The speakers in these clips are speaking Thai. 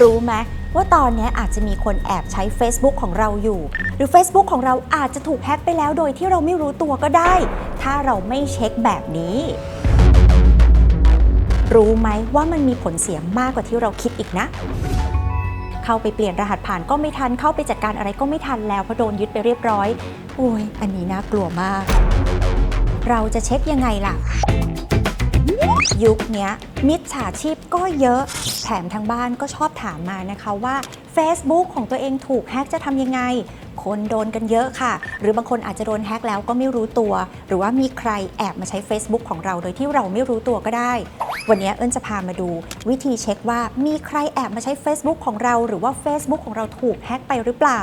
รู้ไหมว่าตอนนี้อาจจะมีคนแอบใช้ Facebook ของเราอยู่ หรือ Facebook ของเราอาจจะถูกแฮ็กไปแล้วโดยที่เราไม่รู้ตัวก็ได้ ถ้าเราไม่เช็คแบบนี้ รู้ไหมว่ามันมีผลเสียมากกว่าที่เราคิดอีกนะ เข้าไปเปลี่ยนรหัสผ่านก็ไม่ทัน เข้าไปจัดการอะไรก็ไม่ทันแล้วเพราะโดนยึดไปเรียบร้อยโอ้ยอันนี้น่ากลัวมาก เราจะเช็คยังไงล่ะ ยุคนี้มิจฉาชีพก็เยอะ แถมทางบ้านก็ชอบถามมานะคะว่า Facebook ของตัวเองถูกแฮ็กจะทำยังไง คนโดนกันเยอะค่ะ หรือบางคนอาจจะโดนแฮ็กแล้วก็ไม่รู้ตัว หรือว่ามีใครแอบมาใช้ Facebook ของเราโดยที่เราไม่รู้ตัวก็ได้ วันนี้เอิญจะพามาดูวิธีเช็คว่ามีใครแอบมาใช้ Facebook ของเรา หรือว่า Facebook ของเราถูกแฮ็กไปหรือเปล่า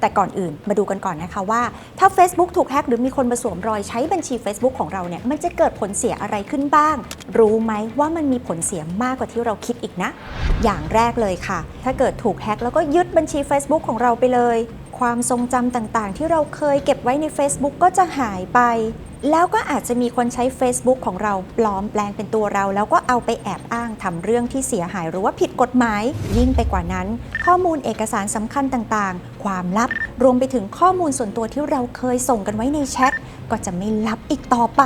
แต่ก่อนอื่นมาดูกันก่อนนะคะว่า ถ้า Facebook ถูกแฮ็กหรือมีคนมาสวมรอยใช้บัญชี Facebook ของเราเนี่ยมันจะเกิดผลเสียอะไรขึ้นบ้าง รู้ไหมว่ามันมีผลเสียมากกว่าที่เราคิดอีกนะ อย่างแรกเลยค่ะ ถ้าเกิดถูกแฮ็กแล้วก็ยึดบัญชี Facebook ของเราไปเลย ความทรงจำต่างๆ ที่เราเคยเก็บไว้ใน Facebook ก็จะหายไป แล้วก็อาจจะมีคนใช้ Facebook ของเราปลอมแปลงเป็นตัวเรา แล้วก็เอาไปแอบอ้างทำเรื่องที่เสียหายหรือว่าผิดกฎหมาย ยิ่งไปกว่านั้น ข้อมูลเอกสารสำคัญต่างๆ ความลับรวมไปถึงข้อมูลส่วนตัวที่เราเคยส่งกันไว้ในแชทก็จะไม่ลับอีกต่อไป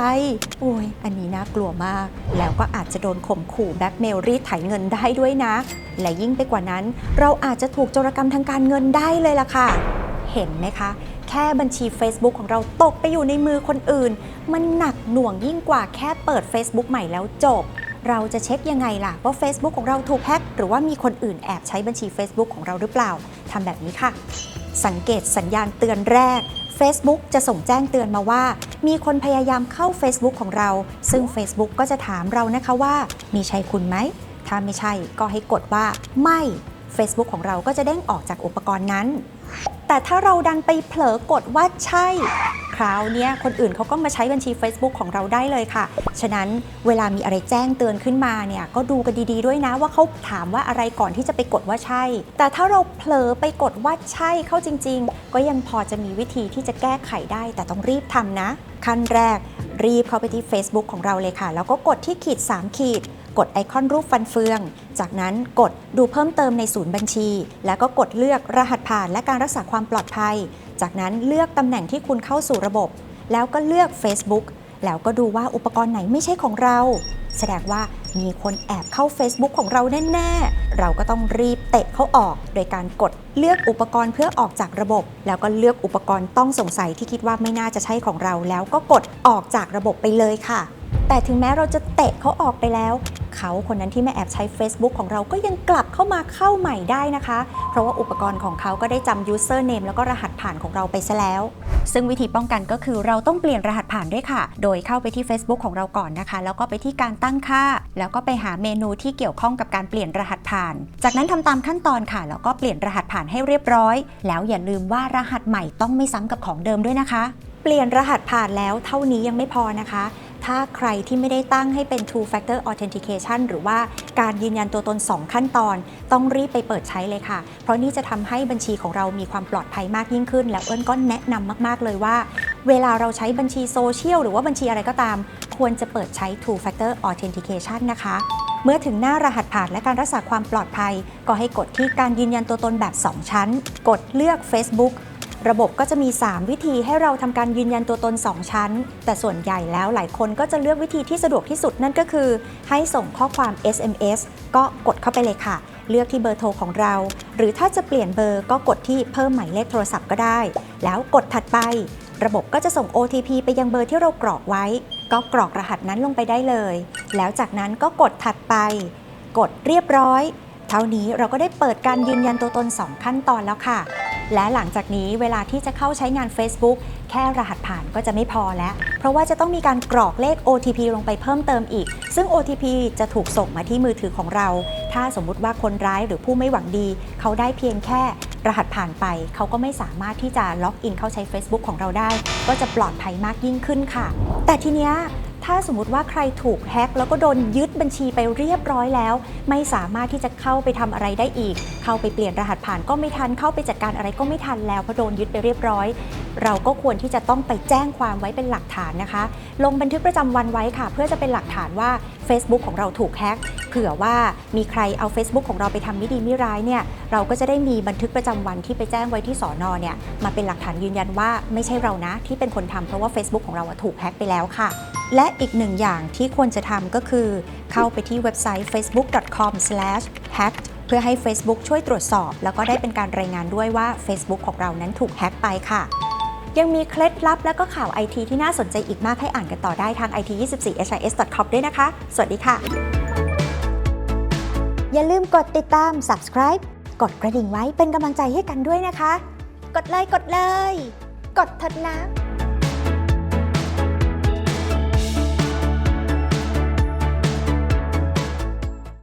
โอ้ย อันนี้น่ากลัวมาก แล้วก็อาจจะโดนข่มขู่แบล็กเมลรีดไถเงินได้ด้วยนะ และยิ่งไปกว่านั้น เราอาจจะถูกโจรกรรมทางการเงินได้เลยล่ะค่ะ เห็นไหมคะ แค่บัญชี Facebook ของเราตกไปอยู่ในมือคนอื่น มันหนักหน่วงยิ่งกว่าแค่เปิด Facebook ใหม่แล้วจบ เราจะเช็คยังไงล่ะว่า Facebook ของเราถูกแฮ็กหรือว่ามีคนอื่นแอบใช้บัญชี Facebook ของเราหรือเปล่าทำแบบนี้ค่ะ สังเกตสัญญาณเตือนแรก Facebook จะส่งแจ้งเตือนมาว่า มีคนพยายามเข้า Facebook ของเรา ซึ่ง Facebook ก็จะถามเรานะคะว่า มีใช่คุณไหม ถ้าไม่ใช่ก็ให้กดว่าไม่ Facebook ของเราก็จะเด้งออกจากอุปกรณ์นั้น แต่ถ้าเราดันไปเผลอกดว่าใช่ คราวนี้คนอื่นเขาก็มาใช้บัญชี Facebook ของเราได้เลยค่ะ ฉะนั้นเวลามีอะไรแจ้งเตือนขึ้นมาเนี่ยก็ดูกันดีๆด้วยนะว่าเขาถามว่าอะไรก่อนที่จะไปกดว่าใช่ แต่ถ้าเราเผลอไปกดว่าใช่เข้าจริง ๆ ก็ยังพอจะมีวิธีที่จะแก้ไขได้ แต่ต้องรีบทำนะ ขั้นแรกรีบเข้าไปที่ Facebook ของเราเลยค่ะ แล้วก็กดที่ขีด 3 ขีด กดไอคอนรูปฟันเฟือง จากนั้นกดดูเพิ่มเติมในศูนย์บัญชี แล้วก็กดเลือกรหัสผ่านและการรักษาความปลอดภัย จากนั้นเลือกตำแหน่งที่คุณเข้าสู่ระบบ แล้วก็เลือก Facebook แล้วก็ดูว่าอุปกรณ์ไหนไม่ใช่ของเรา แสดงว่ามีคนแอบเข้า Facebook ของเราแน่ๆ เราก็ต้องรีบเตะเขาออก โดยการกดเลือกอุปกรณ์เพื่อออกจากระบบ แล้วก็เลือกอุปกรณ์ต้องสงสัยที่คิดว่าไม่น่าจะใช่ของเรา แล้วก็กดออกจากระบบไปเลยค่ะ แต่ถึงแม้เราจะเตะเขาออกไปแล้ว เขาคนนั้นที่ไม่แอบใช้ Facebook ของเราก็ยังกลับเข้ามาเข้าใหม่ได้นะคะ เพราะว่าอุปกรณ์ของเขาก็ได้จำ username แล้วก็รหัสผ่านของเราไปซะแล้ว ซึ่งวิธีป้องกันก็คือเราต้องเปลี่ยนรหัสผ่านด้วยค่ะ โดยเข้าไปที่ Facebook ของเราก่อนนะคะ แล้วก็ไปที่การตั้งค่า แล้วก็ไปหาเมนูที่เกี่ยวข้องกับการเปลี่ยนรหัสผ่าน จากนั้นทำตามขั้นตอนค่ะ แล้วก็เปลี่ยนรหัสผ่านให้เรียบร้อย แล้วอย่าลืมว่ารหัสใหม่ต้องไม่ซ้ำกับของเดิมด้วยนะคะ เปลี่ยนรหัสผ่านแล้วเท่านี้ยังไม่พอนะคะ ถ้าใครที่ไม่ได้ตั้งให้เป็น two factor authentication หรือว่าการยืนยันตัวตน 2 ขั้นตอน ต้องรีบไปเปิดใช้เลยค่ะ เพราะนี่จะทำให้บัญชีของเรามีความปลอดภัยมากยิ่งขึ้น แล้วเอิญก็แนะนำมาก ๆ เลยว่า เวลาเราใช้บัญชีโซเชียลหรือว่าบัญชีอะไรก็ตาม ควรจะเปิดใช้ two factor authentication นะคะเมื่อถึงหน้ารหัสผ่านและการรักษาความปลอดภัย ก็ให้กดที่การยืนยันตัวตนแบบ 2 ชั้น กดเลือก Facebook ระบบก็จะมี 3 วิธีให้เราทำการยืนยันตัวตน 2 ชั้น แต่ส่วนใหญ่แล้วหลายคนก็จะเลือกวิธีที่สะดวกที่สุดนั่นก็คือ ให้ส่งข้อความ SMS ก็กดเข้าไปเลยค่ะ เลือกที่เบอร์โทรของเรา หรือถ้าจะเปลี่ยนเบอร์ก็กดที่เพิ่มหมายเลขโทรศัพท์ก็ได้ แล้วกดถัดไป ระบบก็จะส่ง OTP ไปยังเบอร์ที่เรากรอกไว้ ก็กรอกรหัสนั้นลงไปได้เลย แล้วจากนั้นก็กดถัดไป กดเรียบร้อย เท่านี้เราก็ได้เปิดการยืนยันตัวตน 2 ขั้นตอนแล้วค่ะ และหลังจากนี้เวลาที่จะเข้าใช้งาน Facebook แค่รหัสผ่านก็จะไม่พอแล้ว เพราะว่าจะต้องมีการกรอกเลข OTP ลงไปเพิ่มเติมอีก ซึ่ง OTP จะถูกส่งมาที่มือถือของเรา ถ้าสมมุติว่าคนร้ายหรือผู้ไม่หวังดี เขาได้เพียงแค่รหัสผ่านไป เขาก็ไม่สามารถที่จะล็อกอินเข้าใช้ Facebook ของเราได้ ก็จะปลอดภัยมากยิ่งขึ้นค่ะ แต่ทีเนี้ย ถ้าสมมติว่าใครถูกแฮ็กแล้วก็โดนยึดบัญชีไปเรียบร้อยแล้ว ไม่สามารถที่จะเข้าไปทำอะไรได้อีก เข้าไปเปลี่ยนรหัสผ่านก็ไม่ทันเข้าไปจัดการอะไรก็ไม่ทันแล้วเพราะโดนยึดไปเรียบร้อย เราก็ควรที่จะต้องไปแจ้งความไว้เป็นหลักฐานนะคะ ลงบันทึกประจำวันไว้ค่ะ เพื่อจะเป็นหลักฐานว่า Facebook ของเราถูกแฮ็กเผื่อว่ามีใครเอา Facebook ของเราไปทำไม่ดีไม่ร้ายเนี่ยเราก็จะได้มีบันทึกประจำวันที่ไปแจ้งไว้ที่สอนอเนี่ยมาเป็นหลักฐานยืนยันว่าไม่ใช่เรานะ ที่เป็นคนทำเพราะว่า Facebook ของเราถูกแฮ็กไปแล้วค่ะ และอีกหนึ่งอย่างที่ควรจะทำก็คือ เข้าไปที่เว็บไซต์ facebook.com/hacked เพื่อให้ Facebook ช่วยตรวจสอบ แล้วก็ได้เป็นการรายงานด้วยว่า Facebook ของเรานั้นถูกแฮ็กไปค่ะ ยังมีเคล็ดลับและก็ข่าวไอทีที่น่าสนใจอีกมากให้อ่านกันต่อได้ทาง it24his.com ด้วยนะคะ สวัสดีค่ะ อย่าลืมกดติดตาม subscribe กดกระดิ่งไว้เป็นกำลังใจให้กันด้วยนะคะ กดเลยกดเลย กดเถิดนะ